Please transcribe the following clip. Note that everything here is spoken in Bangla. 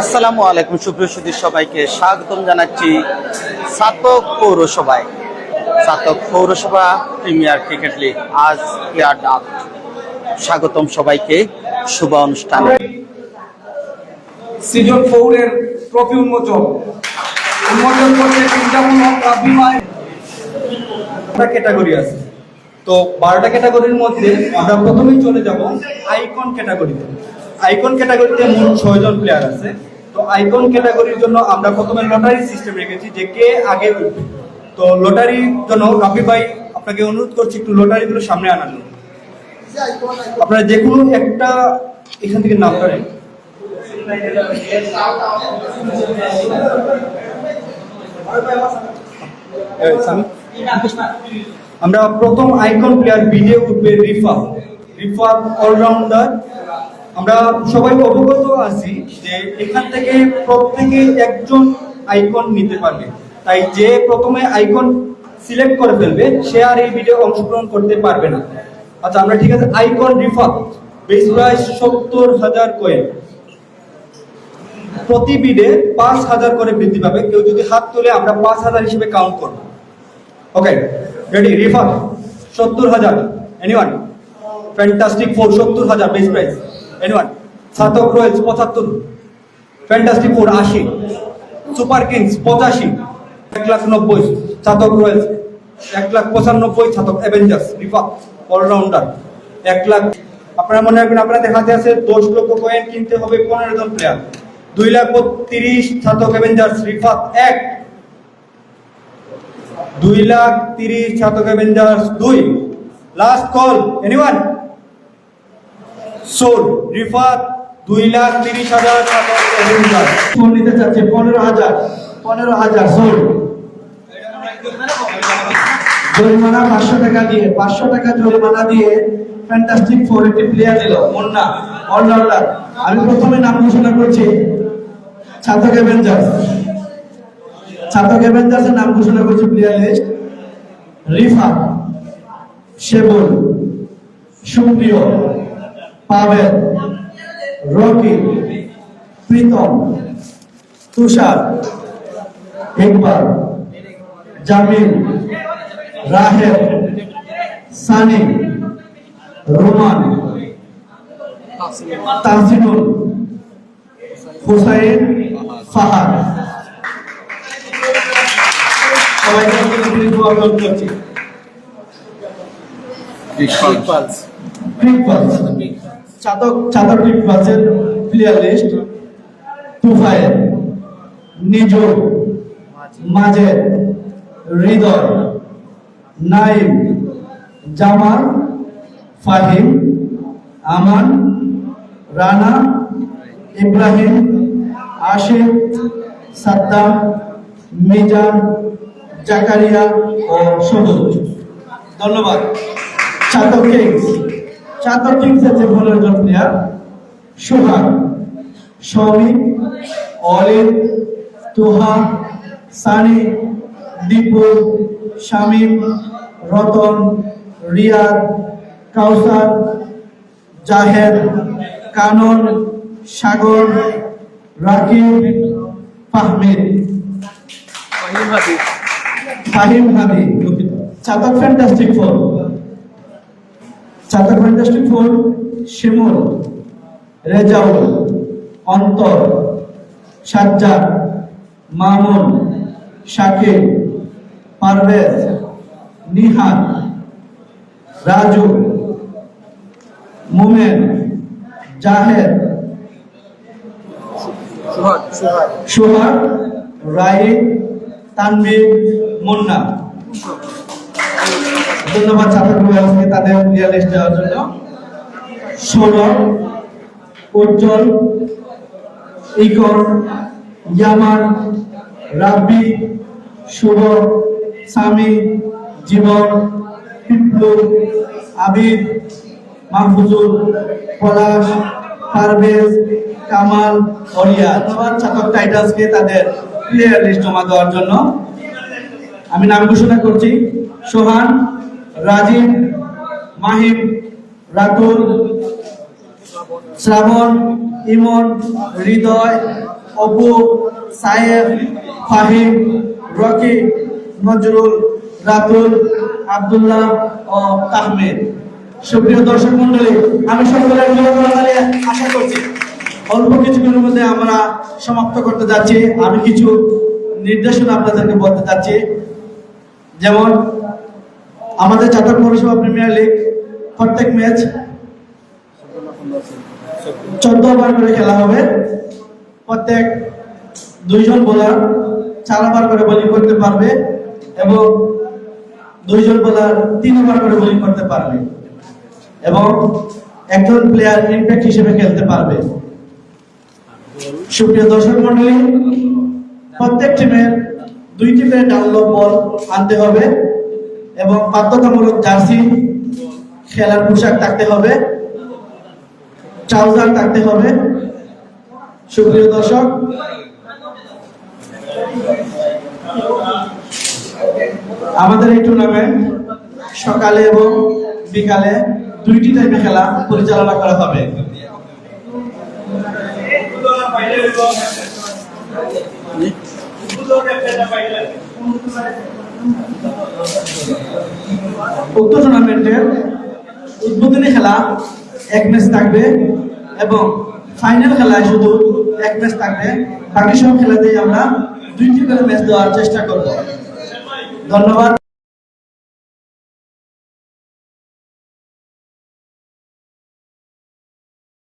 আসসালামু আলাইকুম, সুপ্রিয় সুধীর সবাইকে স্বাগতম জানাচ্ছি সাতক পৌরসভায়। সাতক পৌরসভা প্রিমিয়ার ক্রিকেট লিগ আজ প্লেয়ার ডাক। স্বাগতম সবাইকে, শুভ অনুষ্ঠানে। সিজন ফোরের ট্রফি উন্মোচন। উন্মোচন করতে তিনটামূল বিমায় বারোটা ক্যাটাগরি আছে। তো বারোটা ক্যাটাগরির মধ্যে আমরা প্রথমেই চলে যাব আইকন ক্যাটাগরিতে। আইকন ক্যাটাগরিতে মোট ছয়জন প্লেয়ার আছে। তো আইকন ক্যাটাগরির জন্য আমরা প্রথমে লটারি সিস্টেম রেখেছি, যে কে আগে উঠবে। তো লটারির জন্য রাফি ভাই, আপনাকে অনুরোধ করছি একটু লটারিগুলো সামনে আনার জন্য। আপনারা যে কোনো একটা এখান থেকে নাম করেন আমরা প্রথম আইকন প্লেয়ার বিডে উঠবে রিফা রিফা অলরাউন্ডার আমরা সবাই অবগত আছি যে এখান থেকে প্রত্যেকে একজন আইকন নিতে পারবে। তাই যে প্রথমে আইকন সিলেক্ট করে ফেলবে, সে আর এই ভিডিও অংশগ্রহণ করতে পারবে না। আচ্ছা আমরা ঠিক আছে আইকন রিফা বেস প্রাইস সত্তর হাজার কয়েন প্রতি বিডে পাঁচ হাজার করে বৃদ্ধি পাবে। কেউ যদি হাত তুলে আমরা পাঁচ হাজার হিসেবে কাউন্ট করব। ওকে রেডি রিফা সত্তর হাজার। এনিওয়ান ফ্যান্টাস্টিক ফোর সত্তর হাজার base price anyone Chhatak royals পঁচাত্তর। ফ্যান্টাস্টিক ফোর আশি। সুপার কিংস পঁচাশি। এক লাখ নব্বই। সাতক রয়েলস এক লাখ পঁচানব্বই সাতক। অ্যাভেঞ্জার্স রিফা অলরাউন্ডার এক লাখ। আপনারা মনে রাখবেন, আপনাদের হাতে আছে দশ লক্ষ কয়েন কিনতে হবে পনেরো জন প্লেয়ার দুই লাখ তিরিশ ছাতক অ্যাভেঞ্জার্স রিফাত এক। দুই লাখ তিরিশ ছাতক অ্যাভেঞ্জার্স দুই। Last call anyone sold Rifat দুই লাখ তিরিশ হাজার ফোন নিতে চাচ্ছে পনেরো হাজার। পনেরো হাজার সোল জরিমানা পাঁচশো টাকা দিয়ে, পাঁচশো টাকা জরিমানা দিয়ে ফ্যান্টাস্টিক ফোর একটি প্লেয়ার নিল। মুন্না অলরাউন্ডার আমি প্রথমে নাম ঘোষণা করছি ছাতক অ্যাভেঞ্জার্স ছাতক অ্যাভেঞ্জার্সের নাম ঘোষণা করছি প্লেয়ার লিস্ট রিফা শেবুল, সুপ্রিয়। পাবেল রকি প্রীতম তুষার ইকবাল জামিল রাহেব সানি রোমান তাহসিনুল হুসাইন ফাহাদ। সবাইকে করছি। Chatak Chatak cricket player list Tufayel Niju মাঝে হৃদয় নাইম জামাল, ফাহিম, আমান, রানা, ইব্রাহিম, আশিক, সাদ্দাম, মিজান, জাকারিয়া ও সবুজ ধন্যবাদ। চাতক কিংস। চাতক কিংসের যে পনেরো জন player Sohag. Soumik Olin, Tuha, Sunny, Dipu Shamim Ratan Riyad Kawsar, Zahed, Kanon, Sagar, Rakib, Fahmid. Fahim Hadi. Chatak fantastic four Chatak fantastic four Shimul Rezaul Antor Sajjad Mamun Shakib Parvez Nihan Raju Momen Zahed Sohag ride Tanvir Munna. ধন্যবাদ আজকে তাদের প্লেয়ার লিস্ট দেওয়ার জন্য। সৌরভ উজ্জ্বল ইকর ইয়ামান রাব্বি, শুভ, সামি, জীবন, পিপলু, আবিদ, মাহফুজুল, পলাশ, পারভেজ, কামাল অরিয়া ধন্যবাদ ছাত্র টাইটাসকে তাদের প্লেয়ার লিস্ট জমা দেওয়ার জন্য। আমি নাম ঘোষণা করছি, সোহান। রাজীব, মাহিম, রাতুল, শ্রাবণ, ইমন, হৃদয়, অপু সায়েব ফাহিম, রকি, নজরুল, রাতুল, আব্দুল্লাহ ও তাহমেদ। সুপ্রিয় দর্শক মন্ডলী আমি সকলের আশা করছি অল্প কিছুক্ষণের মধ্যে আমরা সমাপ্ত করতে যাচ্ছি। আমি কিছু নির্দেশনা আপনাদেরকে বলতে চাচ্ছি যেমন আমাদের চাতক পৌরসভা প্রিমিয়ার লিগ প্রত্যেক ম্যাচ চোদ্দ ওভার করে খেলা হবে। প্রত্যেক দুইজন বোলার চার ওভার করে বোলিং করতে পারবে এবং দুইজন বোলার তিন ওভার করে বোলিং করতে পারবে এবং একজন প্লেয়ার ইম্প্যাক্ট হিসেবে খেলতে পারবে। সুপ্রিয় দর্শক মন্ডলী প্রত্যেক টিমের দুই করে ডাউনলোড বল আনতে হবে। এবং বাধ্যতামূলক জার্সি, খেলার পোশাক থাকতে হবে, ট্রাউজার থাকতে হবে। সুপ্রিয় দর্শক, আমাদের এই টুর্নামেন্ট সকালে এবং বিকালে দুইটি টাইমে খেলা পরিচালনা করা হবে। উক্ত টুর্নামেন্টের উদ্বোধনী খেলা এক ম্যাচ থাকবে এবং ফাইনাল খেলায় শুধু এক ম্যাচ থাকবে। বাকি সব খেলাতেই আমরা দুইটি করে ম্যাচ দেওয়ার চেষ্টা করব। ধন্যবাদ।